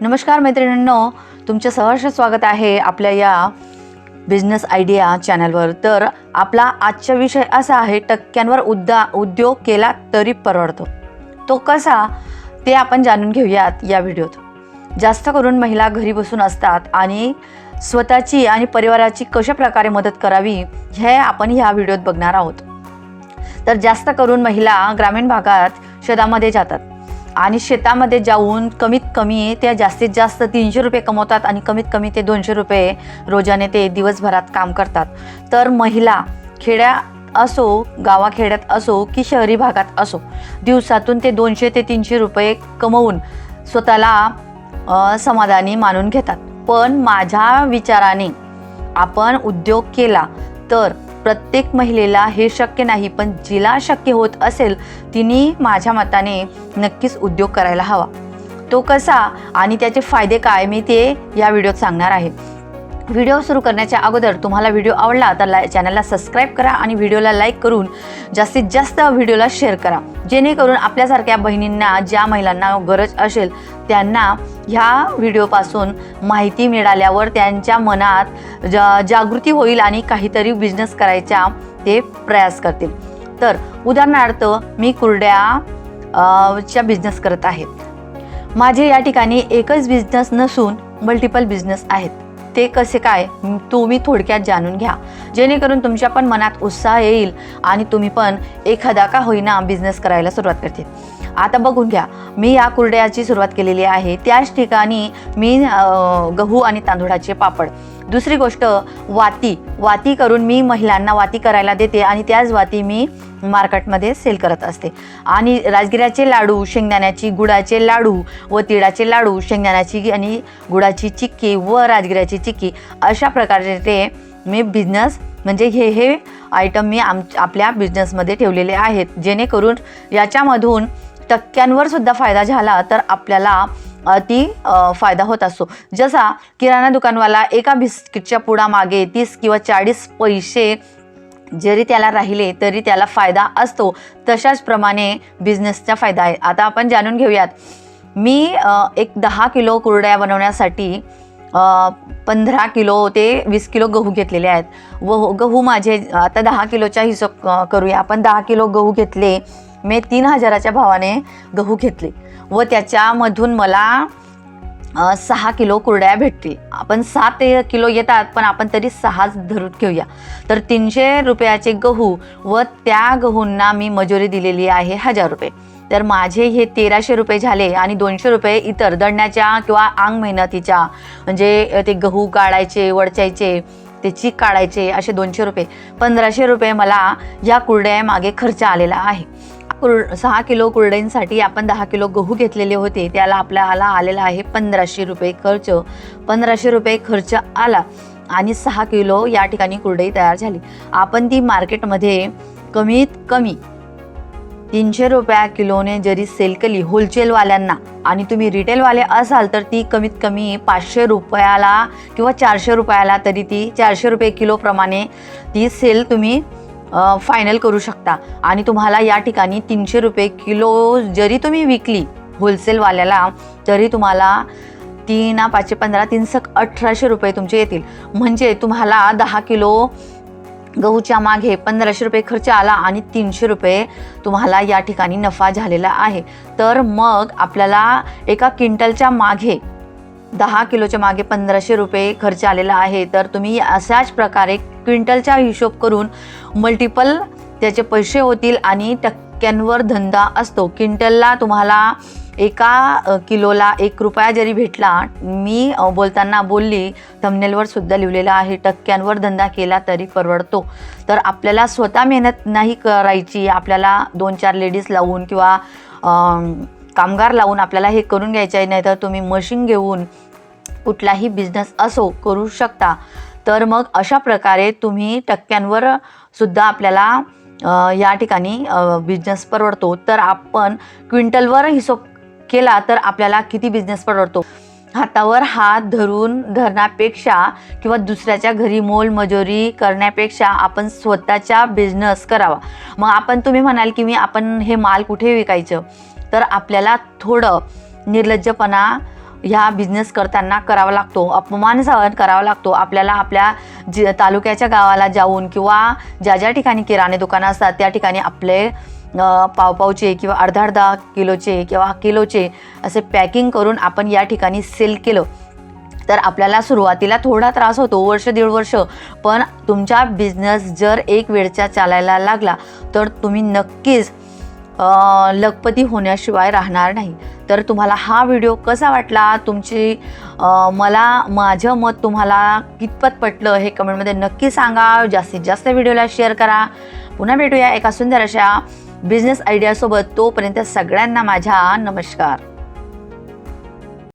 नमस्कार मैत्रिणींनो तुमचं सहर्ष स्वागत आहे आपल्या या बिझनेस आयडिया चॅनलवर तर आपला आजचा विषय असा आहे टक्क्यांवर उद्दा उद्योग केला तरी परवडतो. तो कसा ते आपण जाणून घेऊयात या व्हिडिओत. जास्त करून महिला घरी बसून असतात आणि स्वतःची आणि परिवाराची कशा प्रकारे मदत करावी हे आपण ह्या व्हिडिओत बघणार आहोत. तर जास्त करून महिला ग्रामीण भागात शेतामध्ये जातात. आणि शेतामध्ये जाऊन कमीत कमी त्या जास्तीत जास्त तीनशे रुपये कमवतात आणि कमीत कमी ते दोनशे रुपये रोजाने ते दिवसभरात काम करतात. तर महिला खेड्या असो गावाखेड्यात असो की शहरी भागात असो दिवसातून ते दोनशे ते तीनशे रुपये कमवून स्वतःला समाधानी मानून घेतात. पण माझ्या विचाराने आपण उद्योग केला तर प्रत्येक महिलेला हे शक्य नाही पण जिला शक्य होत असेल तिने माझ्या मताने नक्कीच उद्योग करायला हवा. तो कसा आणि त्याचे फायदे काय मी ते या व्हिडिओत सांगणार आहे. व्हिडिओ सुरू करण्याच्या अगोदर तुम्हाला व्हिडिओ आवडला तर लाय चॅनलला सबस्क्राईब करा आणि व्हिडिओला लाईक करून जास्तीत जास्त व्हिडिओला शेअर करा. जेणेकरून आपल्यासारख्या बहिणींना ज्या महिलांना गरज असेल त्यांना ह्या व्हिडिओपासून माहिती मिळाल्यावर त्यांच्या मनात जा जागृती होईल आणि काहीतरी बिझनेस करायचा ते प्रयास करतील. तर उदाहरणार्थ मी कुरड्या च्या बिझनेस करत आहे. माझे या ठिकाणी एकच बिझनेस नसून मल्टिपल बिझनेस आहेत. ते कसे काय तुम्ही थोडक्यात जाणून घ्या. जेणेकरून तुमच्या पण मनात उत्साह येईल आणि तुम्ही पण एखादा का होईना बिझनेस करायला सुरुवात करते. आता बघून घ्या मी या कुरड्याची सुरुवात केलेली आहे. त्याच ठिकाणी मी गहू आणि तांदूळाचे पापड. दुसरी गोष्ट वाती. वाती करून मी महिलांना वाती करायला देते आणि त्याच वाती मी मार्केटमध्ये सेल करत असते. आणि राजगिऱ्याचे लाडू शेंगदाण्याची गुळाचे लाडू व तिळाचे लाडू शेंगदाण्याची आणि गुळाची चिक्की व राजगिऱ्याची चिक्की अशा प्रकारचे ते मी बिझनेस म्हणजे हे हे आयटम मी आम आपल्या बिझनेसमध्ये ठेवलेले आहेत. जेणेकरून याच्यामधून टक्क्यांवर सुद्धा फायदा झाला तर आपल्याला अति फायदा होत असतो. जसा किराणा दुकानवाला एका बिस्किटच्या पुडामागे तीस किंवा चाळीस पैसे जरी त्याला राहिले तरी त्याला फायदा असतो. तशाच प्रमाणे बिझनेसचा फायदा आहे. आता आपण जाणून घेऊयात. मी एक दहा किलो कुरड्या बनवण्यासाठी पंधरा किलो ते वीस किलो गहू घेतलेले आहेत. व गहू माझे आता दहा किलोचा हिशोब करूया. आपण दहा किलो गहू घेतले. मी तीन हजाराच्या भावाने गहू घेतले. व त्याच्यामधून मला सहा किलो कुरड्या भेटतील. आपण सात किलो येतात पण आपण तरी सहाच धरून घेऊया. तर तीनशे रुपयाचे गहू व त्या गहूंना मी मजुरी दिलेली आहे हजार रुपये. तर माझे हे तेराशे रुपये झाले आणि दोनशे रुपये इतर दडण्याच्या किंवा आंग मेहनतीच्या म्हणजे ते गहू काढायचे वडचायचे ते चीक काढायचे असे दोनशे रुपये पंधराशे रुपये मला या कुरड्या मागे खर्च आलेला आहे. कुर सहा किलो कुरडईंसाठी आपण दहा किलो गहू घेतलेले होते. त्याला आपल्याला आलेला आहे पंधराशे रुपये खर्च. पंधराशे रुपये खर्च आला आणि सहा किलो या ठिकाणी कुरडई तयार झाली. आपण ती मार्केटमध्ये कमीत कमी तीनशे रुपया किलोने जरी सेल केली होलसेलवाल्यांना आणि तुम्ही रिटेलवाले असाल तर ती कमीत कमी पाचशे रुपयाला किंवा चारशे रुपयाला तरी ती चारशे रुपये किलोप्रमाणे ती सेल तुम्ही फायनल करू शकता. आणि तुम्हाला या ठिकाणी तीनशे रुपये किलो जरी तुम्ही विकली होलसेलवाल्याला तरी तुम्हाला तीन पाचशे पंधरा तीन सक अठराशे रुपये तुमचे येतील. म्हणजे तुम्हाला दहा किलो गहूच्या मागे पंधराशे रुपये खर्च आला आणि तीनशे रुपये तुम्हाला या ठिकाणी नफा झालेला आहे. तर मग आपल्याला एका क्विंटलच्या मागे दहा किलोच्या मागे पंधराशे रुपये खर्च आलेला आहे. तर तुम्ही अशाच प्रकारे क्विंटलचा हिशोब करून मल्टिपल त्याचे पैसे होतील आणि टक्क्यांवर धंदा असतो. क्विंटलला तुम्हाला एका किलोला एक रुपया जरी भेटला मी बोलताना बोलली थमनेलवर सुद्धा लिहिलेलं आहे टक्क्यांवर धंदा केला तरी परवडतो. तर आपल्याला स्वतः मेहनत नाही करायची आपल्याला दोन चार लेडीज लावून किंवा कामगार लावून आपल्याला हे करून घ्यायचं आहे नाही तर तुम्ही मशीन घेऊन कुठलाही बिझनेस असो करू शकता. तर मग अशा प्रकारे तुम्ही टक्क्यांवर सुद्धा आपल्याला या ठिकाणी बिझनेस परवडतो. तर आपण क्विंटलवर हिशोब केला तर आपल्याला किती बिझनेस परवडतो? हातावर हात धरून धरण्यापेक्षा किंवा दुसऱ्याच्या घरी मोलमजुरी करण्यापेक्षा आपण स्वतःचा बिझनेस करावा. मग आपण तुम्ही म्हणाल की मी आपण हे माल कुठे विकायचं? तर आपल्याला थोडं निर्लज्जपणा ह्या बिझनेस करताना करावा लागतो अपमान सहन करावा लागतो. आपल्याला आपल्या जी तालुक्याच्या गावाला जाऊन किंवा ज्या ज्या ठिकाणी किराणे दुकानं असतात त्या ठिकाणी आपले पावपावचे किंवा अर्धा अर्धा किलोचे किंवा किलोचे असे पॅकिंग करून आपण या ठिकाणी सेल केलं. तर आपल्याला सुरुवातीला थोडा त्रास होतो वर्ष दीड वर्ष. पण तुमचा बिझनेस जर एक वेळचा चालायला लागला तर तुम्ही नक्कीच लखपती होण्याशिवाय राहणार नाही. तर तुम्हाला हा व्हिडिओ कसा वाटला? तुमची मला माझं मत तुम्हाला कितपत पटलं हे कमेंटमध्ये नक्की सांगा. जास्तीत जास्त व्हिडिओला शेअर करा. पुन्हा भेटूया एका सुंदर अशा बिझनेस आयडियासोबत तोपर्यंत सगळ्यांना माझ्या नमस्कार.